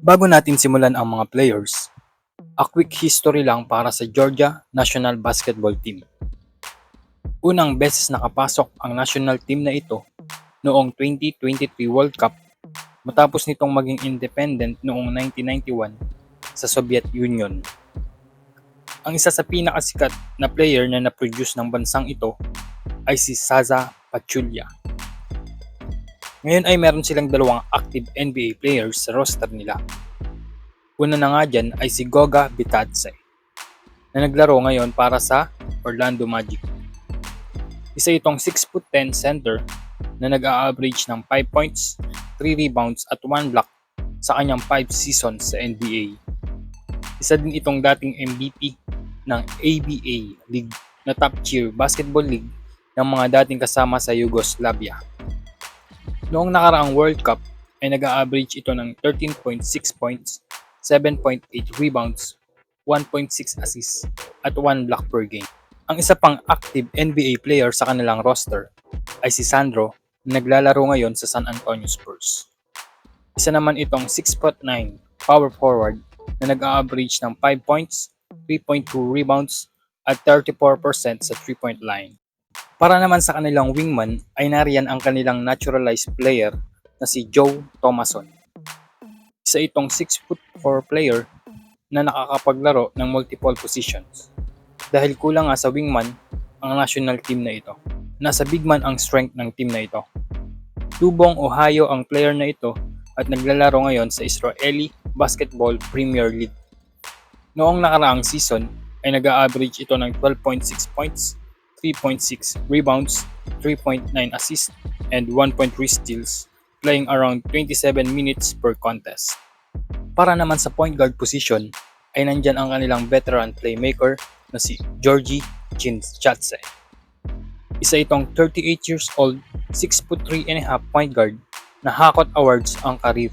Bago natin simulan ang mga players, a quick history lang para sa Georgia National Basketball Team. Unang beses nakapasok ang national team na ito noong 2023 World Cup matapos nitong maging independent noong 1991 sa Soviet Union. Ang isa sa pinakasikat na player na na-produce ng bansang ito ay si Saza Pachulia. Ngayon ay meron silang dalawang active NBA players sa roster nila. Una na nga dyan ay si Goga Bitadze na naglaro ngayon para sa Orlando Magic. Isa itong 6'10 center na nag-a-average ng 5 points, 3 rebounds at 1 block sa kanyang 5 seasons sa NBA. Isa din itong dating MVP ng ABA League na top tier basketball league ng mga dating kasama sa Yugoslavia. Noong nakaraang World Cup ay nag-a-average ito ng 13.6 points, 7.8 rebounds, 1.6 assists at 1 block per game. Ang isa pang active NBA player sa kanilang roster ay si Sandro na naglalaro ngayon sa San Antonio Spurs. Isa naman itong 6'9 power forward na nag-a-average ng 5 points, 3.2 rebounds at 34% sa 3-point line. Para naman sa kanilang wingman ay nariyan ang kanilang naturalized player na si Joe Thomason. Isa itong 6'4 player na nakakapaglaro ng multiple positions. Dahil kulang nga sa wingman ang national team na ito. Nasa big man ang strength ng team na ito. Tubong Ohio ang player na ito at naglalaro ngayon sa Israeli Basketball Premier League. Noong nakaraang season ay nag-a-average ito ng 12.6 points, 3.6 rebounds, 3.9 assists, and 1.3 steals, playing around 27 minutes per contest. Para naman sa point guard position, ay nandyan ang kanilang veteran playmaker na si Georgie Chinchatse. Isa itong 38 years old, 6'3 and a half point guard na Hakot Awards ang karir.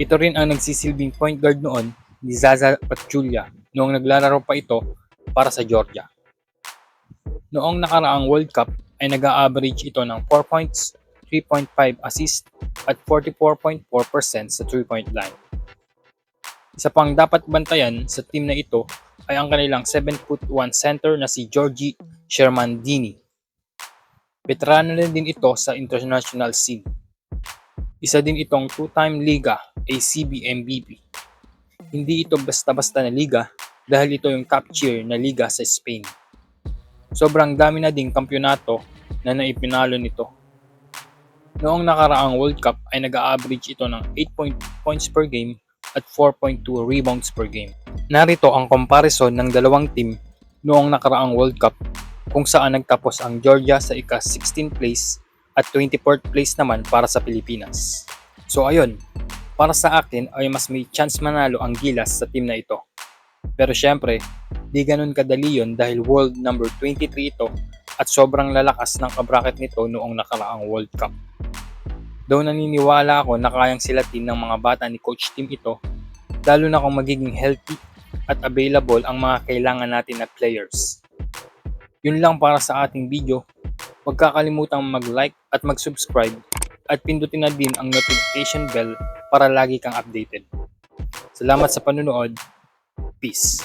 Ito rin ang nagsisilbing point guard noon ni Zaza Pachulia noong naglalaro pa ito para sa Georgia. Noong nakaraang World Cup ay nag-a-average ito ng 4 points, 3.5 assists at 44.4% sa 3-point line. Isa pang dapat bantayan sa team na ito ay ang kanilang 7'1 center na si Georgie Shermandini. Veterano na din ito sa international scene. Isa din itong two-time Liga ACB MVP. Hindi ito basta-basta na liga dahil ito yung top tier na liga sa Spain. Sobrang dami na ding kampyonato na naipinalo nito. Noong nakaraang World Cup ay nag-a-average ito ng 8 point points per game at 4.2 rebounds per game. Narito ang comparison ng dalawang team noong nakaraang World Cup kung saan nagtapos ang Georgia sa ika-16 place at 24th place naman para sa Pilipinas. So ayun, para sa akin ay mas may chance manalo ang Gilas sa team na ito. Pero syempre, di ganun kadali yun dahil world number 23 ito at sobrang lalakas ng kabraket nito noong nakaraang World Cup. Though naniniwala ako na kayang silatin ng mga bata ni coach team ito, lalo na kung magiging healthy at available ang mga kailangan natin na players. Yun lang para sa ating video. Huwag kakalimutang mag-like at mag-subscribe at pindutin na din ang notification bell para lagi kang updated. Salamat sa panunood. Peace.